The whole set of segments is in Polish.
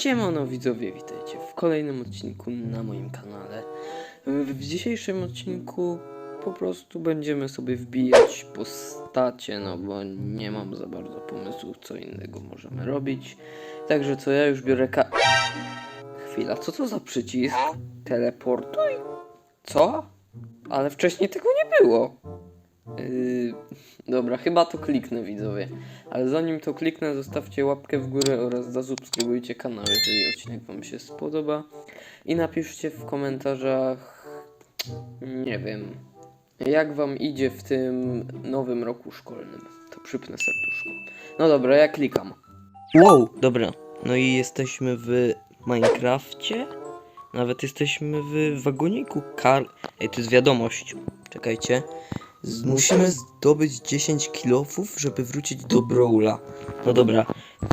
Siemano widzowie, witajcie w kolejnym odcinku na moim kanale. W dzisiejszym odcinku po prostu będziemy sobie wbijać postacie, no bo nie mam za bardzo pomysłów, co innego możemy robić. Także co, ja już biorę ka... Chwila, co to za przycisk? Teleportuj? Co? Ale wcześniej tego nie było. Yy, dobra, chyba to kliknę widzowie. Ale zanim to kliknę, zostawcie łapkę w górę oraz zasubskrybujcie kanał, jeżeli odcinek Wam się spodoba. I napiszcie w komentarzach, nie wiem, jak Wam idzie w tym nowym roku szkolnym. To przypnę serduszko. No dobra, ja klikam. Wow, dobra. No i jesteśmy w Minecrafcie. Nawet jesteśmy w wagoniku Karl. Ej, to jest wiadomość. Czekajcie. Musimy zdobyć 10 kilofów, żeby wrócić do Brawla. No dobra,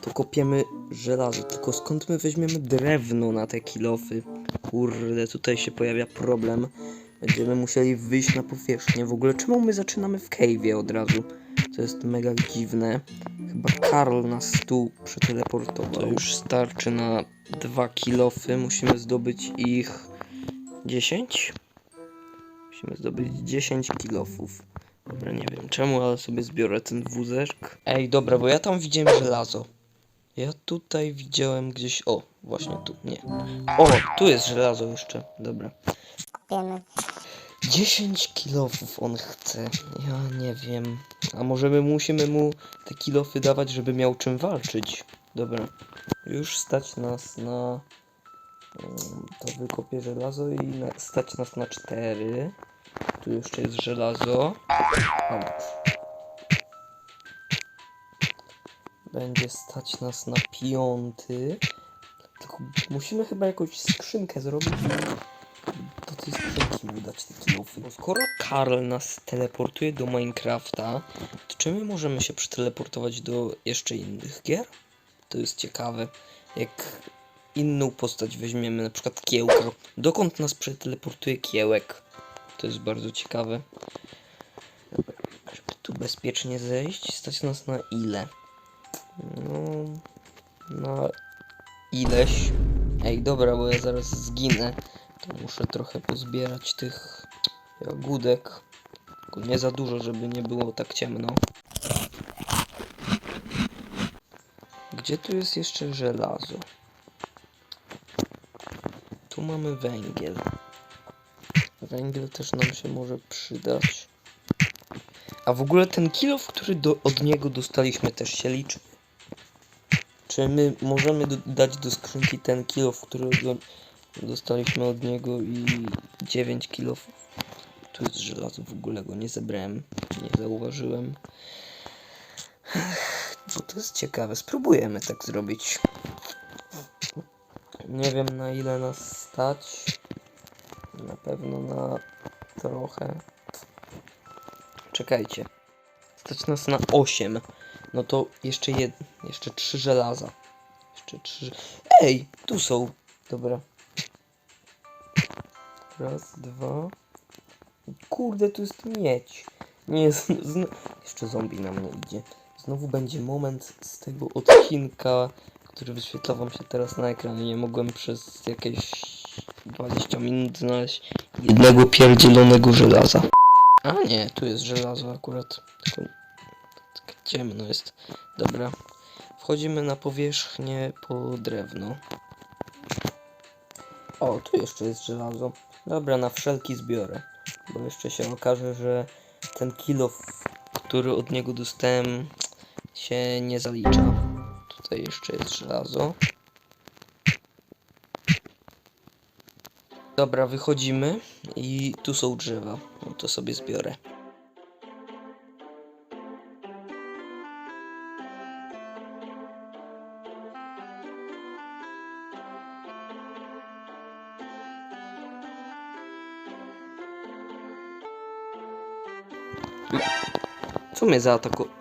to kopiemy żelazo. Tylko skąd my weźmiemy drewno na te kilofy? Kurde, tutaj się pojawia problem. Będziemy musieli wyjść na powierzchnię. W ogóle czemu my zaczynamy w cave'ie od razu? To jest mega dziwne. Chyba Karl nas tu przeteleportował. To już starczy na dwa kilofy. Musimy zdobyć ich 10? Musimy zdobyć 10 kilofów. Dobra, nie wiem czemu, ale sobie zbiorę ten wózek. Ej, dobra, bo ja tam widziałem żelazo. Ja tutaj widziałem gdzieś... O, właśnie tu, nie. O, tu jest żelazo jeszcze, dobra. Wiemy. 10 kilofów on chce. Ja nie wiem. A może my musimy mu te kilofy dawać, żeby miał czym walczyć? Dobra. Już stać nas na... To wykopię żelazo i na, stać nas na 4. Tu jeszcze jest żelazo. Będzie stać nas na piąty. Tylko musimy chyba jakąś skrzynkę zrobić do tej skrzynki mu dać te kilofy. Bo skoro Karl nas teleportuje do Minecrafta, to czy my możemy się przeteleportować do jeszcze innych gier? To jest ciekawe. Jak inną postać weźmiemy, na przykład Kiełka, dokąd nas przeteleportuje Kiełek? To jest bardzo ciekawe. Żeby tu bezpiecznie zejść, stać nas na ile? No, na ileś. Ej, dobra, bo ja zaraz zginę. To muszę trochę pozbierać tych jagódek. Tylko nie za dużo, żeby nie było tak ciemno. Gdzie tu jest jeszcze żelazo? Tu mamy węgiel. Węgiel też nam się może przydać. A w ogóle ten kilof, który do, od niego dostaliśmy też się liczy. Czy my możemy do, dać do skrzynki ten kilof, który od, dostaliśmy od niego i 9 kilofów? Tu jest żelazo, w ogóle go nie zebrałem, nie zauważyłem. Bo to jest ciekawe, spróbujemy tak zrobić. Nie wiem na ile nas stać. Na pewno na trochę. Czekajcie. Stać nas na 8. No to jeszcze jed... jeszcze 3 żelaza. Jeszcze 3. Ej, tu są. Dobra. Raz, dwa. Kurde, tu jest miedź. Nie, z... jeszcze zombie na mnie idzie. Znowu będzie moment z tego odcinka, który wyświetla wam się teraz na ekranie. Nie mogłem przez jakieś 20 minut znaleźć jednego pierdzielonego żelaza. A nie, tu jest żelazo akurat. Tak ciemno jest. Dobra. Wchodzimy na powierzchnię po drewno. O, tu jeszcze jest żelazo. Dobra, na wszelki zbiorę. Bo jeszcze się okaże, że ten kilo, który od niego dostałem, się nie zalicza. Tutaj jeszcze jest żelazo. Dobra, wychodzimy i tu są drzewa. No to sobie zbiorę. Co mnie zaatakował?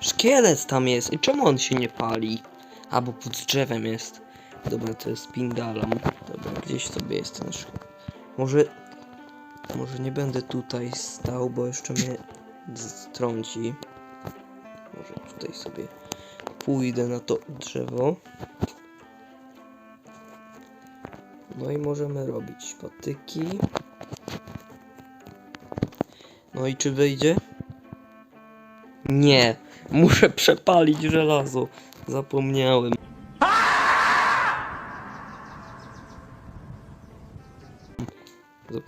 Szkielet tam jest. I czemu on się nie pali? A, bo pod drzewem jest. Dobra, to jest pindalam. Dobra, gdzieś sobie jest ten szkielet. Może... Może nie będę tutaj stał, bo jeszcze mnie strąci. Może tutaj sobie pójdę na to drzewo. No i możemy robić patyki. No i czy wyjdzie? Nie, muszę przepalić żelazo. Zapomniałem.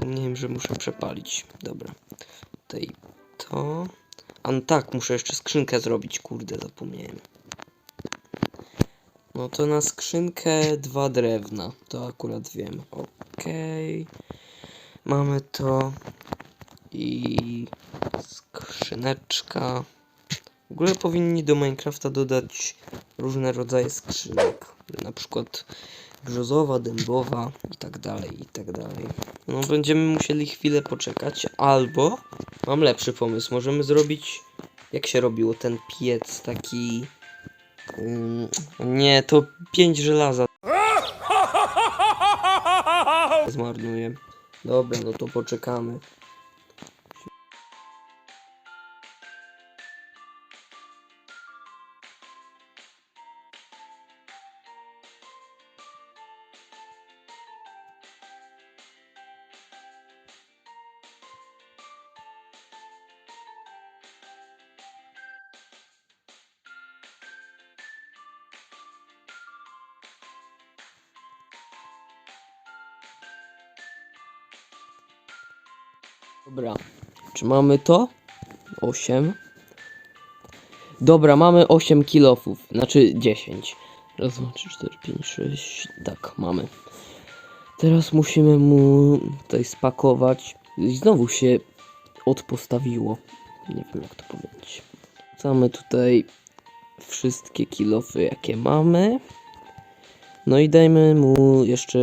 Zapomniałem, że muszę przepalić. Dobra. Tutaj to. A no tak, muszę jeszcze skrzynkę zrobić. Kurde, zapomniałem. No to na skrzynkę dwa drewna. To akurat wiem. Okej. Mamy to. I skrzyneczka. W ogóle powinni do Minecrafta dodać różne rodzaje skrzynek. Na przykład brzozowa, dębowa i tak dalej, i tak dalej. No będziemy musieli chwilę poczekać, albo mam lepszy pomysł. Możemy zrobić, jak się robiło ten piec taki... Ym, nie, to pięć żelaza. Zmarnuję. Dobra, no to poczekamy. Dobra. Czy mamy to? 8. Dobra, mamy 8 kilofów. Znaczy 10. Raz, dwa, trzy, cztery, pięć, sześć. Tak, mamy. Teraz musimy mu tutaj spakować. I znowu się odpostawiło. Nie wiem jak to powiedzieć. Mamy tutaj wszystkie kilofy jakie mamy. No i dajmy mu jeszcze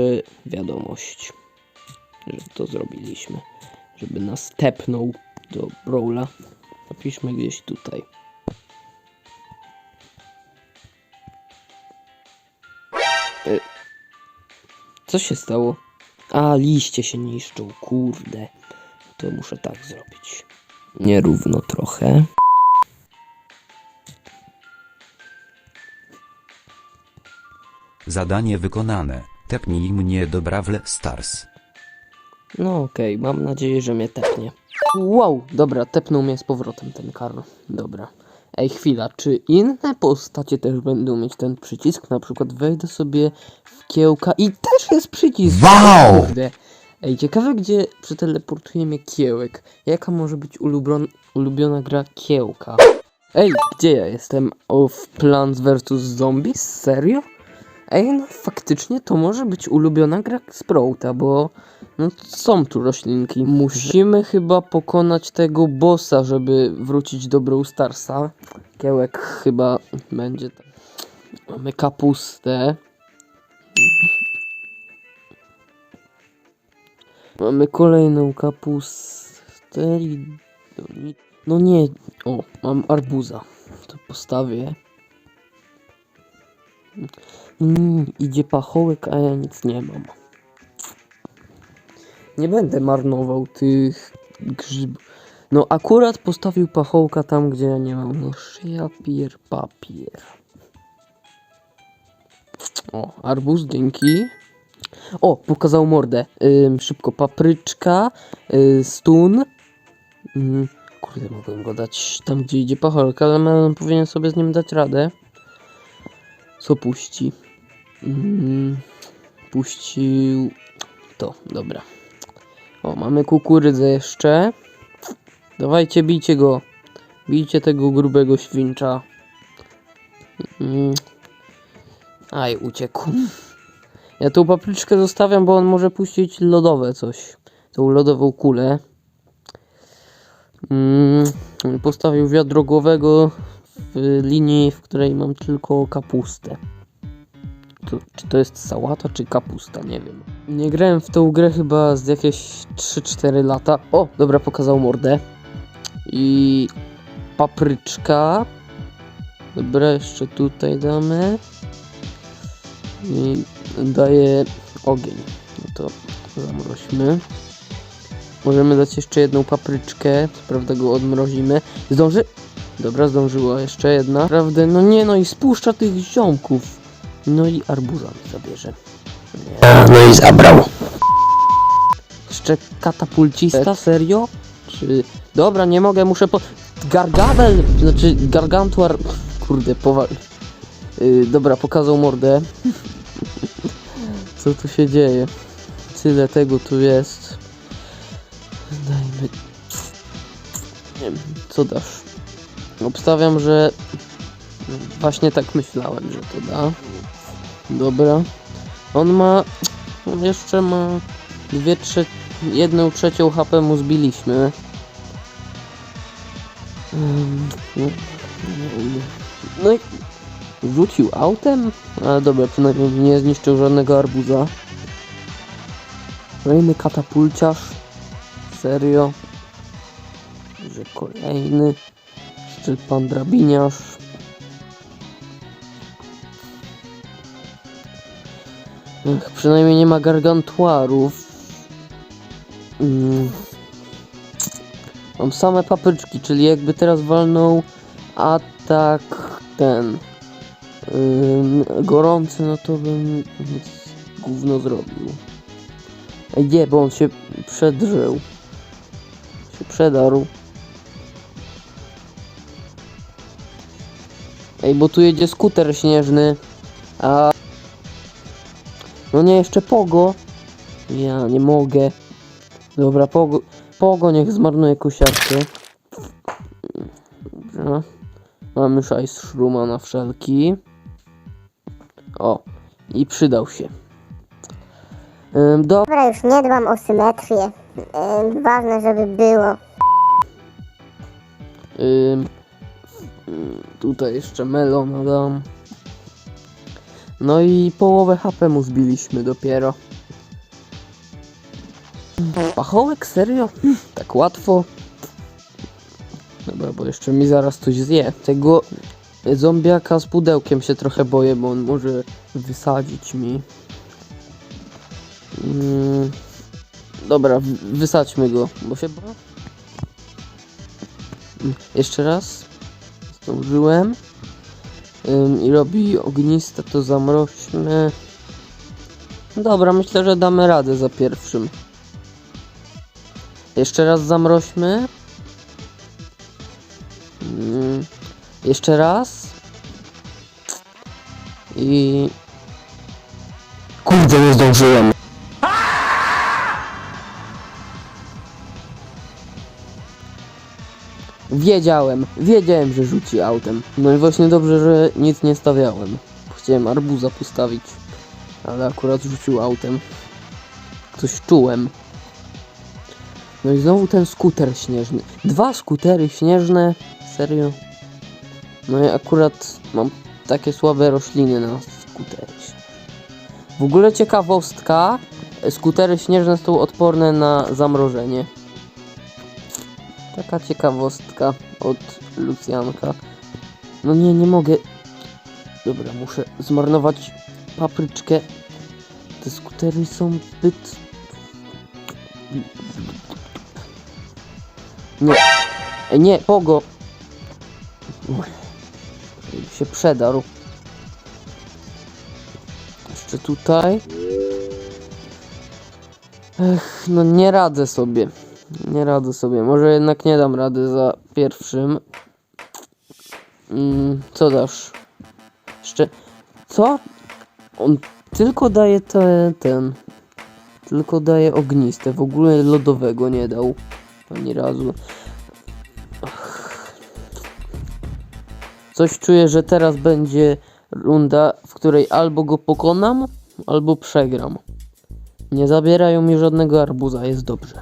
wiadomość, że to zrobiliśmy żeby nas tepnął do Brawla. Napiszmy gdzieś tutaj. E, Co się stało? A, liście się niszczą, kurde. To muszę tak zrobić. Nierówno trochę. Zadanie wykonane. Tepnij mnie do Brawle Stars. No okej, mam nadzieję, że mnie tepnie. Wow, dobra, tepnął mnie z powrotem ten Karl. Dobra. Ej, chwila, czy inne postacie też będą mieć ten przycisk? Na przykład wejdę sobie w kiełka i też jest przycisk. Wow! Kurde. Ej, ciekawe gdzie przeteleportuje mnie kiełek. Jaka może być ulubion, ulubiona gra kiełka? Ej, gdzie ja jestem? O, w Plants vs Zombies? Serio? Ej, no faktycznie to może być ulubiona gra Sprouta, bo no są tu roślinki. Musimy chyba pokonać tego bossa, żeby wrócić do Brawl Starsa. Kiełek chyba będzie. Mamy kapustę. Mamy kolejną kapustę. No nie. O, mam arbuza. To postawię. Mm, idzie pachołek, a ja nic nie mam. Nie będę marnował tych grzybów. No akurat postawił pachołka tam, gdzie ja nie mam. No szyjapier, papier. O, arbuz, dzięki. O, pokazał mordę. Ym, szybko papryczka, y, stun. Ym, kurde, mogłem go dać tam, gdzie idzie pacholka, ale powinien sobie z nim dać radę. Co puści? Mm, puścił to, dobra. O, mamy kukurydzę jeszcze. Dawajcie, bijcie go. Bijcie tego grubego świncza. Mm. Aj, uciekł. Ja tą papryczkę zostawiam, bo on może puścić lodowe coś. Tą lodową kulę. Mm. Postawił wiadro głowego w linii, w której mam tylko kapustę. To, czy to jest sałata, czy kapusta? Nie wiem. Nie grałem w tą grę chyba z jakieś 3-4 lata. O, dobra, pokazał mordę. I papryczka. Dobra, jeszcze tutaj damy. I daję ogień. No to zamroźmy. Możemy dać jeszcze jedną papryczkę. Co prawda go odmrozimy. Zdąży? Dobra, zdążyła jeszcze jedna. Prawda, no nie no i spuszcza tych ziomków. No i arbuza mi zabierze. no i zabrał. Jeszcze katapulcista, serio? Czy... Dobra, nie mogę, muszę po... Gargabel, znaczy gargantuar... Kurde, powal... Yy, dobra, pokazał mordę. Co tu się dzieje? Tyle tego tu jest. Dajmy... Nie wiem, co dasz? Obstawiam, że... Właśnie tak myślałem, że to da. Dobra. On ma... On jeszcze ma... Dwie trze... Jedną trzecią HP mu zbiliśmy. Ym, No, no i... Rzucił autem? Ale dobra, przynajmniej nie zniszczył żadnego arbuza. Kolejny katapulciarz. Serio? Że kolejny. Jeszcze pan drabiniarz. Ech, przynajmniej nie ma gargantuarów. Mm. Mam same papryczki, czyli jakby teraz walnął atak ten ym, gorący, no to bym gówno zrobił. Nie, bo on się przedrzył. Się przedarł. Ej, bo tu jedzie skuter śnieżny. A... No nie, jeszcze Pogo. Ja nie mogę. Dobra, Pogo, Pogo niech zmarnuje kosiarkę. Dobra. Mamy szajs szruma na wszelki. O, i przydał się. Ym, do... Dobra, już nie dbam o symetrię. Ym, ważne, żeby było. Ym, tutaj jeszcze melon dam. No i połowę HP mu zbiliśmy dopiero. Pachołek? Serio? Tak łatwo? Dobra, bo jeszcze mi zaraz coś zje. Tego zombiaka z pudełkiem się trochę boję, bo on może wysadzić mi. Mm, dobra, wysadźmy go, bo się boję. Mm, Jeszcze raz. Zdążyłem. Ym, I robi ogniste, to zamroźmy. Dobra, myślę, że damy radę za pierwszym. Jeszcze raz zamroźmy. Ym, Jeszcze raz. I... Kurde, nie zdążyłem. Wiedziałem, wiedziałem, że rzuci autem. No i właśnie dobrze, że nic nie stawiałem. Chciałem arbuza postawić, ale akurat rzucił autem. Coś czułem. No i znowu ten skuter śnieżny. Dwa skutery śnieżne? Serio? No i akurat mam takie słabe rośliny na skutery. śnieżne. W ogóle ciekawostka. Skutery śnieżne są odporne na zamrożenie. Taka ciekawostka od Lucjanka. No nie, nie mogę. Dobra, muszę zmarnować papryczkę. Te skutery są zbyt... Nie. Ej, nie, pogo. Uch. Się przedarł. Jeszcze tutaj. Ech, no nie radzę sobie. Nie radzę sobie. Może jednak nie dam rady za pierwszym. Mm, co dasz? Jeszcze. Co? On tylko daje te, ten. Tylko daje ogniste. W ogóle lodowego nie dał. Ani razu. Ach. Coś czuję, że teraz będzie runda, w której albo go pokonam, albo przegram. Nie zabierają mi żadnego arbuza, jest dobrze.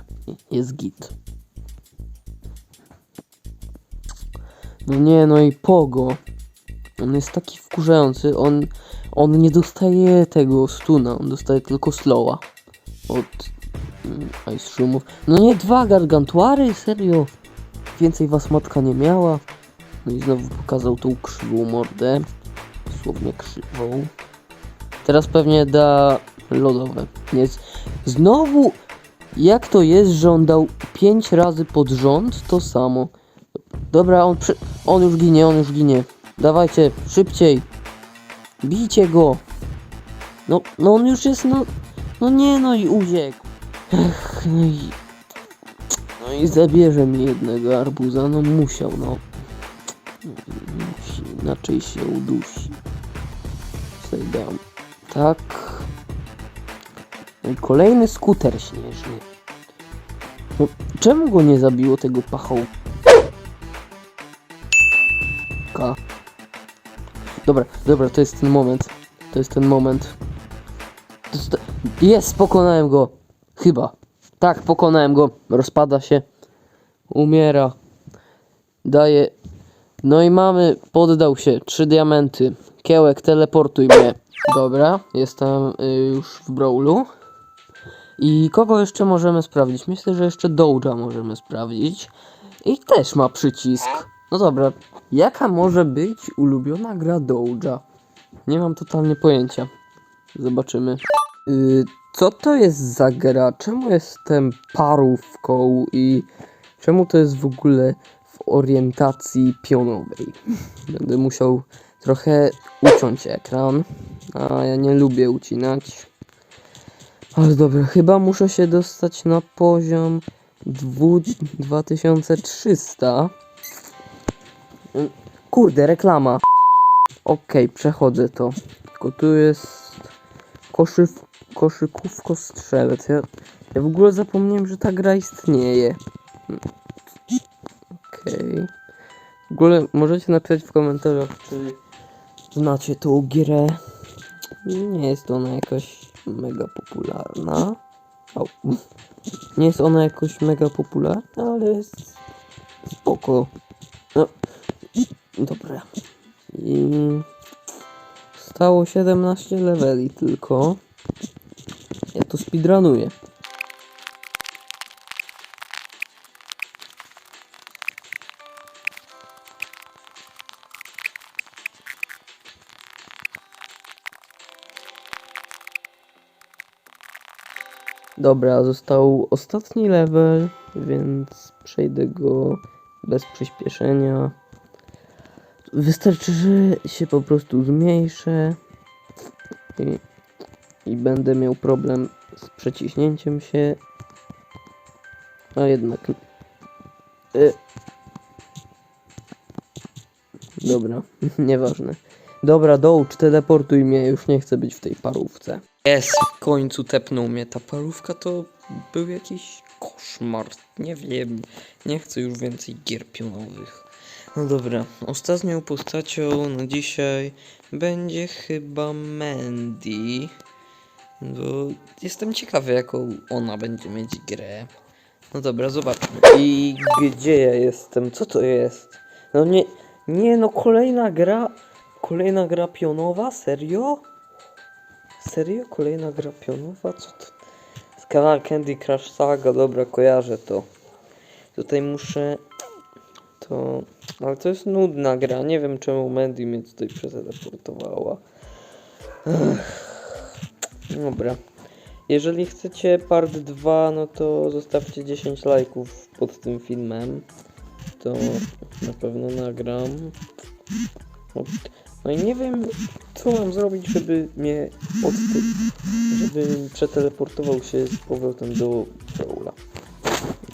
Jest git. No nie, no i Pogo. On jest taki wkurzający, on, on nie dostaje tego stuna, on dostaje tylko slowa. Od mm, Ice Shroomów. No nie, dwa gargantuary, serio. Więcej was matka nie miała. No i znowu pokazał tą krzywą mordę. Dosłownie krzywą. Teraz pewnie da lodowe. Nie, znowu, jak to jest, że on dał 5 razy pod rząd to samo. Dobra, on, przy... on już ginie, on już ginie. Dawajcie, szybciej. Bijcie go. No, no on już jest, no... No nie, no i uciekł. Ech, no i... No i zabierze mi jednego arbuza, no musiał, no. Musi, inaczej się udusi. Tutaj dam. Tak. No kolejny skuter śnieżny. No, czemu go nie zabiło tego pachołka? Dobra, dobra, to jest ten moment. To jest ten moment. Jest, pokonałem go. Chyba. Tak, pokonałem go. Rozpada się. Umiera. Daje. No i mamy, poddał się. Trzy diamenty. Kiełek, teleportuj mnie. Dobra, jestem y, już w Brawlu. I kogo jeszcze możemy sprawdzić? Myślę, że jeszcze Doja możemy sprawdzić. I też ma przycisk. No dobra, jaka może być ulubiona gra Doja? Nie mam totalnie pojęcia. Zobaczymy. Y, co to jest za gra? Czemu jestem parówką i czemu to jest w ogóle w orientacji pionowej? Będę musiał trochę uciąć ekran, a ja nie lubię ucinać. Ale dobra, chyba muszę się dostać na poziom dwu- 2300. Y, Kurde, reklama. Okej, przechodzę to. Tylko tu jest koszyw, koszykówko strzelec. Ja, ja w ogóle zapomniałem, że ta gra istnieje. Okej. W ogóle możecie napisać w komentarzach, czy znacie tą grę. Nie jest ona jakaś mega popularna. Nie jest ona jakoś mega popularna, ale jest spoko. No, dobra. I stało 17 leveli tylko. Ja to speedrunuję. Dobra, został ostatni level, więc przejdę go bez przyspieszenia. Wystarczy, że się po prostu zmniejszę i, i będę miał problem z przeciśnięciem się. A jednak. Y. Dobra, nieważne. Dobra, dołóż, teleportuj mnie, już nie chcę być w tej parówce. Jest, w końcu tepnął mnie. Ta parówka to był jakiś koszmar. Nie wiem, nie chcę już więcej gier pionowych. No dobra, ostatnią postacią na dzisiaj będzie chyba Mandy. Bo jestem ciekawy, jaką ona będzie mieć grę. No dobra, zobaczmy. I gdzie ja jestem? Co to jest? No nie, nie no, kolejna gra, kolejna gra pionowa? Serio? Serio? Kolejna gra pionowa? Co to? Z Candy Crush Saga, dobra, kojarzę to. Tutaj muszę... To... Ale to jest nudna gra, nie wiem czemu Mandy mnie tutaj przeteleportowała. Dobra. Jeżeli chcecie part 2, no to zostawcie 10 lajków pod tym filmem. To na pewno nagram. No i nie wiem, co mam zrobić, żeby mnie odty... żeby przeteleportował się z powrotem do Brawla.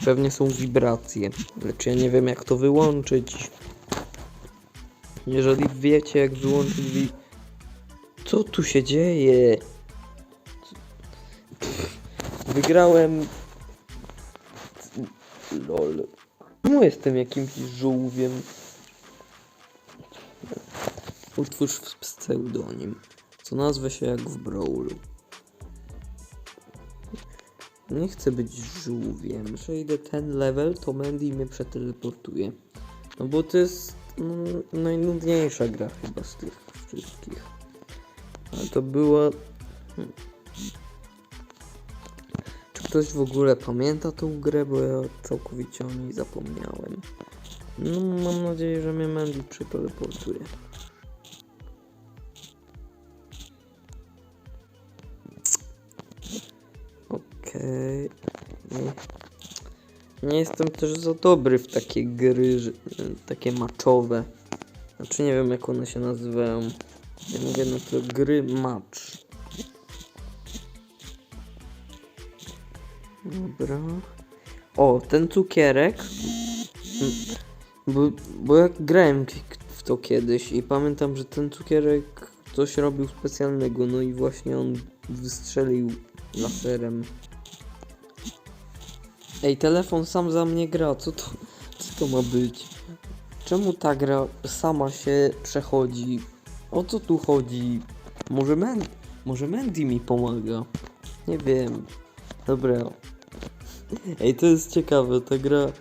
Pewnie są wibracje, lecz ja nie wiem jak to wyłączyć. Jeżeli wiecie jak wyłączyć wi... Co tu się dzieje? Wygrałem... Lol. Czemu jestem jakimś żółwiem? Utwórz pseudonim, co nazwę się jak w Brawlu. Nie chcę być żółwiem. Przejdę ten level, to Mandy mnie przeteleportuje. No bo to jest no, najnudniejsza gra chyba z tych wszystkich. Ale to była... Hmm. Czy ktoś w ogóle pamięta tą grę, bo ja całkowicie o niej zapomniałem. No mam nadzieję, że mnie Mandy przeteleportuje. Okej. Okay. Nie jestem też za dobry w takie gry, takie maczowe. Znaczy nie wiem jak one się nazywają. Ja mówię no to gry match. Dobra. O, ten cukierek. Mm, bo, bo jak grałem w to kiedyś i pamiętam, że ten cukierek coś robił specjalnego, no i właśnie on wystrzelił laserem. Ej, telefon sam za mnie gra, co to, co to ma być? Czemu ta gra sama się przechodzi? O co tu chodzi? Może, Men może Mandy mi pomaga? Nie wiem. Dobra. Ej, to jest ciekawe, ta gra...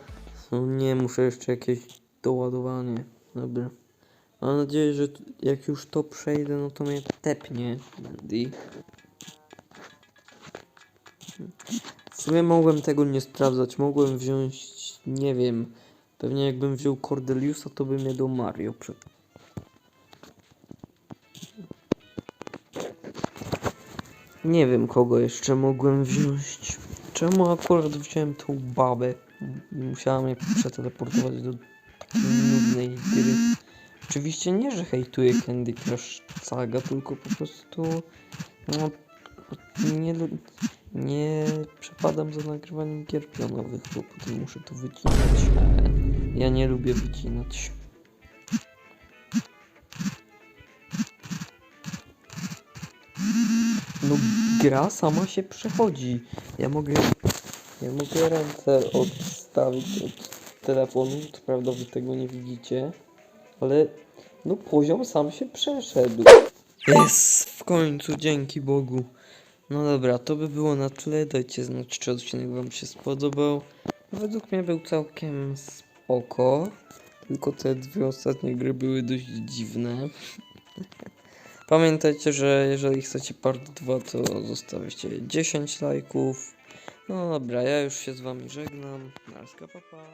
O nie, muszę jeszcze jakieś doładowanie. Dobra. Mam nadzieję, że jak już to przejdę, no to mnie tepnie Mandy. Sumie mogłem tego nie sprawdzać, mogłem wziąć, nie wiem, pewnie jakbym wziął Cordeliusa, to by mnie do Mario prze... Nie wiem kogo jeszcze mogłem wziąć. Czemu akurat wziąłem tą babę? Musiała mnie przeteleportować do takiej nudnej gry. Oczywiście nie, że hejtuję Candy Crush Saga, tylko po prostu no, nie, nie przepadam za nagrywaniem gier pionowych, bo potem muszę to wycinać. Ja nie lubię wycinać. No gra sama się przechodzi. Ja mogę. Ja mogę ręce odstawić od telefonu, co prawda wy tego nie widzicie. Ale no poziom sam się przeszedł. Jest w końcu, dzięki Bogu. No dobra, to by było na tyle. Dajcie znać, czy odcinek wam się spodobał. Według mnie był całkiem spoko. Tylko te dwie ostatnie gry były dość dziwne. Pamiętajcie, że jeżeli chcecie part 2, to zostawcie 10 lajków. No dobra, ja już się z wami żegnam. Narska papa.